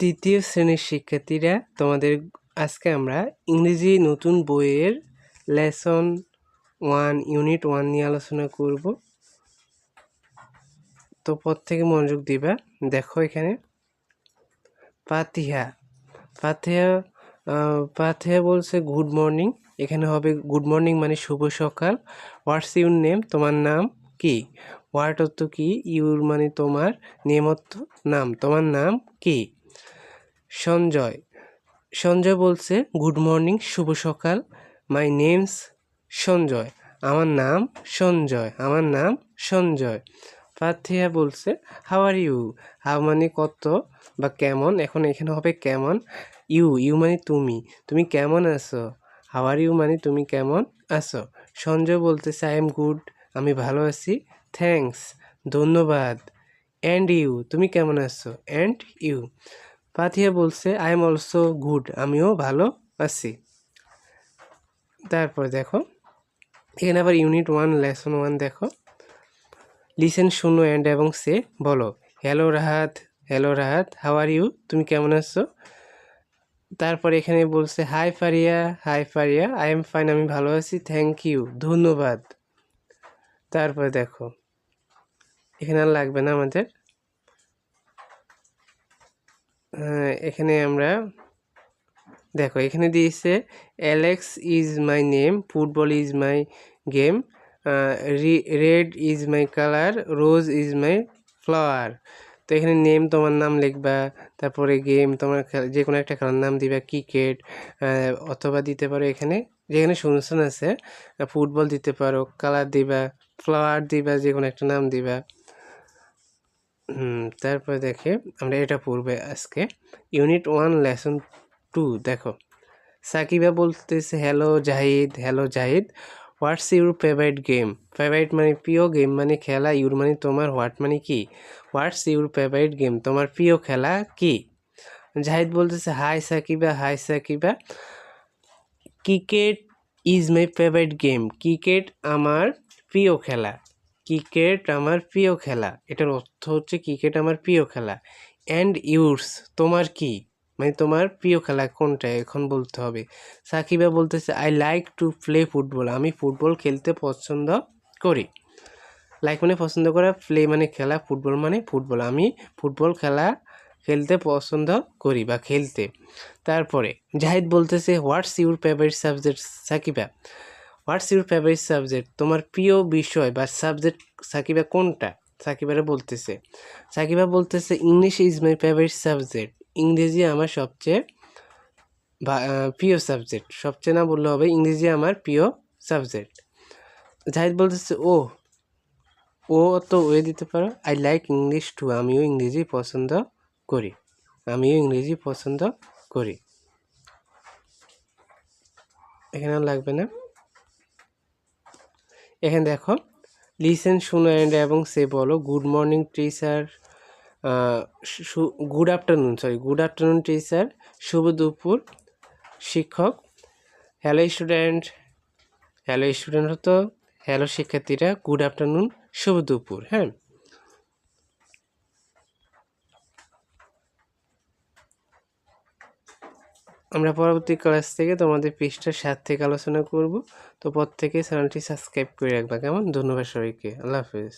তৃতীয় শ্রেণির শিক্ষার্থীরা তোমাদের আজকে আমরা ইংরেজি নতুন বইয়ের লেসন ওয়ান, ইউনিট ওয়ান নিয়ে আলোচনা করব। তো পর থেকে মনোযোগ দিবা। দেখো এখানে। পাতিহা পাতিহা পাতিহা বলছে গুড মর্নিং এখানে হবে গুড মর্নিং মানে শুভ সকাল। হোয়াটস ইউর নেম তোমার নাম কি? হোয়াট অর্থ কি? ইউর মানে তোমার নেম অর্থ নাম। তোমার নাম কি? সঞ্জয়। সঞ্জয় বলছে, গুড মর্নিং, শুভ সকাল। My name's Sanjay. আমার নাম সঞ্জয়। আমার নাম সঞ্জয়। পাথিয়া বলছে, হাউ আর ইউ? হাউ মানে কত বা কেমন? এখন এখানে হবে কেমন? ইউ ইউ মানে তুমি। তুমি কেমন আছো? হাউ আর ইউ মানে তুমি কেমন আছো? সঞ্জয় বলতেছে, আই এম গুড, আমি ভালো আছি। থ্যাঙ্কস, ধন্যবাদ। অ্যান্ড ইউ, তুমি কেমন আছো? And you. পাথিয়া বলছে আই এম অলসো গুড আমিও ভালো আছি। তারপর দেখো, এখানে আবার ইউনিট ওয়ান লেসন ওয়ান দেখো। লিসেন শুনো অ্যান্ড এবং সে বলো। Hello Rahat hello Rahat how are you তুমি কেমন আছো? তারপর এখানে বলছে hi Faria hi Faria I am fine আমি ভালো আছি থ্যাংক ইউ ধন্যবাদ। তারপর দেখো, এখানে আর লাগবে না আমাদের। এখানে আমরা, দেখো, এখানে দিয়েছে Alex is my name football is my game red is my colour rose is my flower তো এখানে নেম তোমার নাম লিখবা, তারপরে গেম তোমার যে কোনো একটা খেলার নাম দিবা ক্রিকেট অথবা দিতে পারো এখানে, যেখানে শুনছেন আছে ফুটবল দিতে পারো কালার দিবা ফ্লাওয়ার দিবা যে কোনো একটা নাম দিবা। তারপর দেখে আমরা এটা পড়বে আজকে। ইউনিট ওয়ান লেসন টু দেখো। সাকিবা বলতেছে hello Zahid hello Zahid. What's your favourite game favourite মানে প্রিয় গেম মানে খেলা ইউর মানে তোমার হোয়াট মানে কি? হোয়াটস ইউর ফেভারিট গেম তোমার প্রিয় খেলা কি? জাহিদ বলতেছে hi Sakiba hi Sakiba. Cricket is my favourite game cricket আমার প্রিয় খেলা। ক্রিকেট আমার প্রিয় খেলা। এটার অর্থ হচ্ছে ক্রিকেট আমার প্রিয় খেলা। অ্যান্ড ইউর্স তোমার কি? মানে তোমার প্রিয় খেলা কোনটা, এখন বলতে হবে। সাকিবা বলতেছে I like to play football আমি ফুটবল খেলতে পছন্দ করি। লাইক মানে পছন্দ করা প্লে মানে খেলা ফুটবল মানে ফুটবল আমি ফুটবল খেলা খেলতে পছন্দ করি বা খেলতে। তারপরে, জাহিদ বলতেছে what's your favourite subject Sakiba what's your favourite subject তোমার প্রিয় বিষয় বা সাবজেক্ট সাকিবা কোনটা? সাকিবারে বলতেছে। সাকিবা বলতেছে English is my favourite subject ইংরেজি আমার সবচেয়ে প্রিয় সাবজেক্ট সবচেয়ে না বললে হবে, ইংরেজি আমার প্রিয় সাবজেক্ট জাহিদ বলতেছে, ও ও তো ওয়ে দিতে পারো। আই লাইক ইংলিশ টু আমিও ইংরেজি পছন্দ করি। আমিও ইংরেজি পছন্দ করি। এখানে লাগবে না। এখানে দেখো লিসেন শুনো অ্যান্ড এবং সে বলো good morning teacher good afternoon sorry good afternoon teacher শুভ দুপুর, শিক্ষক হ্যালো স্টুডেন্ট হ্যালো স্টুডেন্ট হতো হ্যালো শিক্ষার্থীরা গুড আফটারনুন শুভ দুপুর হ্যাঁ? আমরা পরবর্তী ক্লাস থেকে তোমাদের পৃষ্ঠার সাত থেকে আলোচনা করব। তো পর থেকে চ্যানেলটি সাবস্ক্রাইব করে রাখবা। কেমন? ধন্যবাদ সবাইকে। আল্লাহ হাফেজ।